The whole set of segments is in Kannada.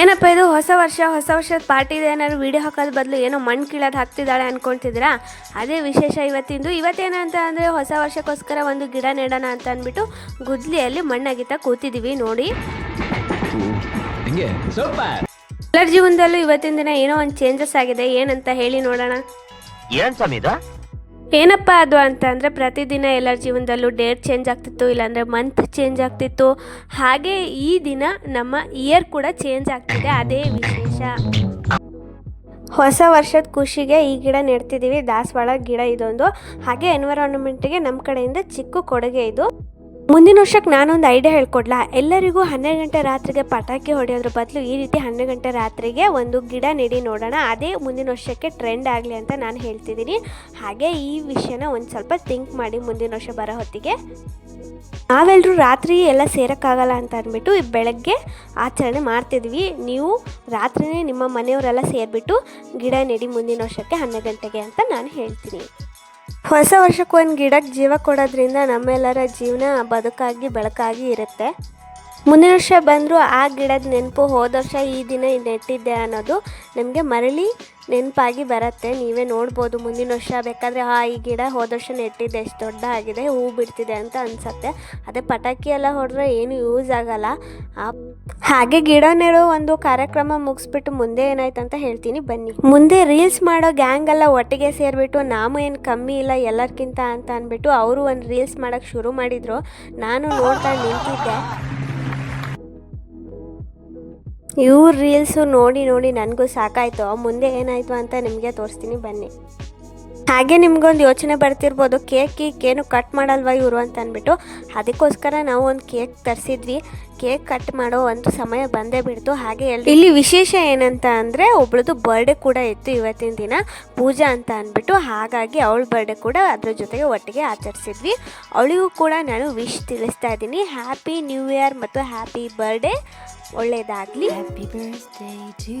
ಏನಪ್ಪ ಇದು ಹೊಸ ವರ್ಷ ಹೊಸ ವರ್ಷದ ಪಾರ್ಟಿ ಏನಾದ್ರು ವೀಡಿಯೋ ಹಾಕೋದ್ ಬದಲು ಏನೋ ಮಣ್ಣು ಕೀಳೋದು ಹಾಕ್ತಿದ್ದಾಳೆ ಅನ್ಕೊಂತಿದ್ರಾ ಅದೇ ವಿಶೇಷ ಇವತ್ತಿಂದು. ಇವತ್ತೇನಂತ ಅಂದರೆ ಹೊಸ ವರ್ಷಕ್ಕೋಸ್ಕರ ಒಂದು ಗಿಡ ನೆಡೋಣ ಅಂತ ಅಂದ್ಬಿಟ್ಟು ಗುದ್ಲಿಯಲ್ಲಿ ಮಣ್ಣಾಗಿತ್ತ ಕೂತಿದ್ದೀವಿ ನೋಡಿ. ಎಲ್ಲರ ಜೀವನದಲ್ಲೂ ಇವತ್ತಿನ ದಿನ ಏನೋ ಒಂದು ಚೇಂಜಸ್ ಆಗಿದೆ. ಏನಂತ ಹೇಳಿ ನೋಡೋಣ. ಏನಪ್ಪ ಅದು ಅಂತಂದರೆ ಪ್ರತಿದಿನ ಎಲ್ಲರ ಜೀವನದಲ್ಲೂ ಡೇಟ್ ಚೇಂಜ್ ಆಗ್ತಿತ್ತು, ಇಲ್ಲಾಂದರೆ ಮಂತ್ ಚೇಂಜ್ ಆಗ್ತಿತ್ತು. ಹಾಗೆ ಈ ದಿನ ನಮ್ಮ ಇಯರ್ ಕೂಡ ಚೇಂಜ್ ಆಗ್ತಿದೆ, ಅದೇ ವಿಶೇಷ. ಹೊಸ ವರ್ಷದ ಖುಷಿಗೆ ಈ ಗಿಡ ನೆಡ್ತಿದ್ದೀವಿ ದಾಸವಾಳ ಗಿಡ ಇದೊಂದು. ಹಾಗೆ ಎನ್ವಿರಾನ್ಮೆಂಟ್ಗೆ ನಮ್ಮ ಕಡೆಯಿಂದ ಚಿಕ್ಕ ಕೊಡುಗೆ ಇದು. ಮುಂದಿನ ವರ್ಷಕ್ಕೆ ನಾನೊಂದು ಐಡಿಯಾ ಹೇಳ್ಕೊಡ್ಲಾ? ಎಲ್ಲರಿಗೂ ಹನ್ನೆರಡು ಗಂಟೆ ರಾತ್ರಿಗೆ ಪಟಾಕಿ ಹೊಡೆಯೋದ್ರ ಬದಲು ಈ ರೀತಿ ಹನ್ನೆರಡು ಗಂಟೆ ರಾತ್ರಿಗೆ ಒಂದು ಗಿಡ ನೆಡಿ ನೋಡೋಣ. ಅದೇ ಮುಂದಿನ ವರ್ಷಕ್ಕೆ ಟ್ರೆಂಡ್ ಆಗಲಿ ಅಂತ ನಾನು ಹೇಳ್ತಿದ್ದೀನಿ. ಹಾಗೆ ಈ ವಿಷಯನ ಒಂದು ಸ್ವಲ್ಪ ಥಿಂಕ್ ಮಾಡಿ ಮುಂದಿನ ವರ್ಷ ಬರೋ ಹೊತ್ತಿಗೆ. ನಾವೆಲ್ಲರೂ ರಾತ್ರಿ ಎಲ್ಲ ಸೇರೋಕ್ಕಾಗಲ್ಲ ಅಂತ ಅಂದ್ಬಿಟ್ಟು ಬೆಳಗ್ಗೆ ಆಚರಣೆ ಮಾಡ್ತಿದ್ವಿ. ನೀವು ರಾತ್ರಿನೇ ನಿಮ್ಮ ಮನೆಯವರೆಲ್ಲ ಸೇರಿಬಿಟ್ಟು ಗಿಡ ನೆಡಿ ಮುಂದಿನ ವರ್ಷಕ್ಕೆ ಹನ್ನೆರಡು ಗಂಟೆಗೆ ಅಂತ ನಾನು ಹೇಳ್ತೀನಿ. ಹೊಸ ವರ್ಷಕ್ಕೆ ಒಂದು ಗಿಡಕ್ಕೆ ಜೀವ ಕೊಡೋದ್ರಿಂದ ನಮ್ಮೆಲ್ಲರ ಜೀವನ ಬದುಕಾಗಿ ಬೆಳಕಾಗಿ ಇರುತ್ತೆ. ಮುಂದಿನ ವರ್ಷ ಬಂದರೂ, ಆ ಗಿಡದ ನೆನಪು ಹೋದ ವರ್ಷ ಈ ದಿನ ನೆಟ್ಟಿದ್ದೆ ಅನ್ನೋದು ನಮಗೆ ಮರಳಿ ನೆನಪಾಗಿ ಬರುತ್ತೆ. ನೀವೇ ನೋಡ್ಬೋದು ಮುಂದಿನ ವರ್ಷ ಬೇಕಾದರೆ ಆ ಈ ಗಿಡ ಹೋದ ವರ್ಷ ನೆಟ್ಟಿದ್ದೆ, ಎಷ್ಟು ದೊಡ್ಡ ಆಗಿದೆ, ಹೂ ಬಿಡ್ತಿದೆ ಅಂತ ಅನಿಸುತ್ತೆ. ಅದೇ ಪಟಾಕಿ ಎಲ್ಲ ಹೊಡೆದ್ರೆ ಏನು ಯೂಸ್ ಆಗಲ್ಲ. ಹಾಗೆ ಗಿಡ ನೆಡೋ ಒಂದು ಕಾರ್ಯಕ್ರಮ ಮುಗಿಸ್ಬಿಟ್ಟು ಮುಂದೆ ಏನಾಯ್ತು ಅಂತ ಹೇಳ್ತೀನಿ, ಬನ್ನಿ. ಮುಂದೆ ರೀಲ್ಸ್ ಮಾಡೋ ಗ್ಯಾಂಗ್ ಎಲ್ಲ ಒಟ್ಟಿಗೆ ಸೇರಿಬಿಟ್ಟು ನಾವು ಏನು ಕಮ್ಮಿ ಇಲ್ಲ ಎಲ್ಲರಿಗಿಂತ ಅಂತ ಅಂದ್ಬಿಟ್ಟು ಅವರು ಒಂದು ರೀಲ್ಸ್ ಮಾಡೋಕ್ಕೆ ಶುರು ಮಾಡಿದರು. ನಾನು ನೋಡ್ತಾ ನಿಂತಿದ್ದೆ. ಇವ್ರ ರೀಲ್ಸು ನೋಡಿ ನೋಡಿ ನನಗೂ ಸಾಕಾಯಿತು. ಮುಂದೆ ಏನಾಯಿತು ಅಂತ ನಿಮಗೆ ತೋರಿಸ್ತೀನಿ ಬನ್ನಿ. ಹಾಗೆ ನಿಮ್ಗೊಂದು ಯೋಚನೆ ಬರ್ತಿರ್ಬೋದು ಕೇಕ್ ಕೇಕ್ ಏನು ಕಟ್ ಮಾಡಲ್ವಾ ಇವರು ಅಂತ ಅಂದ್ಬಿಟ್ಟು. ಅದಕ್ಕೋಸ್ಕರ ನಾವು ಒಂದು ಕೇಕ್ ತರಿಸಿದ್ವಿ. ಕೇಕ್ ಕಟ್ ಮಾಡೋ ಒಂದು ಸಮಯ ಬಂದೇ ಬಿಡ್ತು. ಹಾಗೆ ಇಲ್ಲಿ ವಿಶೇಷ ಏನಂತ ಅಂದರೆ ಒಬ್ಳದು ಬರ್ಡೇ ಕೂಡ ಇತ್ತು ಇವತ್ತಿನ ದಿನ. ಪೂಜಾ ಅಂತ ಅಂದ್ಬಿಟ್ಟು ಹಾಗಾಗಿ ಅವಳ ಬರ್ಡೇ ಕೂಡ ಅದ್ರ ಜೊತೆಗೆ ಒಟ್ಟಿಗೆ ಆಚರಿಸಿದ್ವಿ. ಅವಳಿಗೂ ಕೂಡ ನಾನು ವಿಶ್ ತಿಳಿಸ್ತಾ ಇದ್ದೀನಿ. ಹ್ಯಾಪಿ ನ್ಯೂ ಇಯರ್ ಮತ್ತು ಹ್ಯಾಪಿ ಬರ್ಡೇ ಒಳ್ಳೆಯದಾಗಲಿ happy birthday.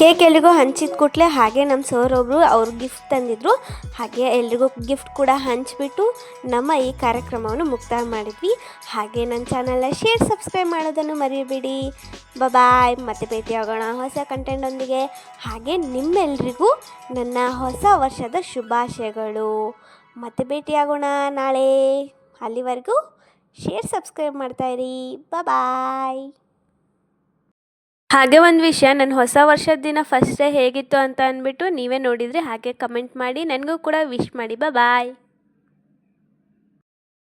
Cake ಎಲ್ರಿಗೂ ಹಂಚಿದ ಕೂಡಲೇ ಹಾಗೆ ನಮ್ಮ ಸರ್ ಒಬ್ಬರು ಅವ್ರು ಗಿಫ್ಟ್ ತಂದಿದ್ರು. ಹಾಗೆ ಎಲ್ರಿಗೂ ಗಿಫ್ಟ್ ಕೂಡ ಹಂಚಿಬಿಟ್ಟು ನಮ್ಮ ಈ ಕಾರ್ಯಕ್ರಮವನ್ನು ಮುಕ್ತಾಯ ಮಾಡಿದ್ವಿ. ಹಾಗೆ ನನ್ನ ಚಾನಲ್ನ ಶೇರ್ ಸಬ್ಸ್ಕ್ರೈಬ್ ಮಾಡೋದನ್ನು ಮರಿಬೇಡಿ. ಬಾಯ್ ಮತ್ತೆ ಭೇಟಿಯಾಗೋಣ ಹೊಸ ಕಂಟೆಂಟೊಂದಿಗೆ ಹಾಗೆ ನಿಮ್ಮೆಲ್ರಿಗೂ ನನ್ನ ಹೊಸ ವರ್ಷದ ಶುಭಾಶಯಗಳು. ಮತ್ತೆ ಭೇಟಿಯಾಗೋಣ ನಾಳೆ. ಅಲ್ಲಿವರೆಗೂ ಶೇರ್ ಸಬ್ಸ್ಕ್ರೈಬ್ ಮಾಡ್ತಾಯಿರಿ ಬಾಯ್ ಹಾಗೆ ಒಂದು ವಿಷಯ ನನ್ನ ಹೊಸ ವರ್ಷದ ದಿನ ಫಸ್ಟ್ ಡೇ ಹೇಗಿತ್ತು ಅಂತ ಅಂದ್ಬಿಟ್ಟು ನೀವೇ ನೋಡಿದರೆ ಹಾಗೆ ಕಮೆಂಟ್ ಮಾಡಿ. ನನಗೂ ಕೂಡ ವಿಶ್ ಮಾಡಿ. ಬಾಯ್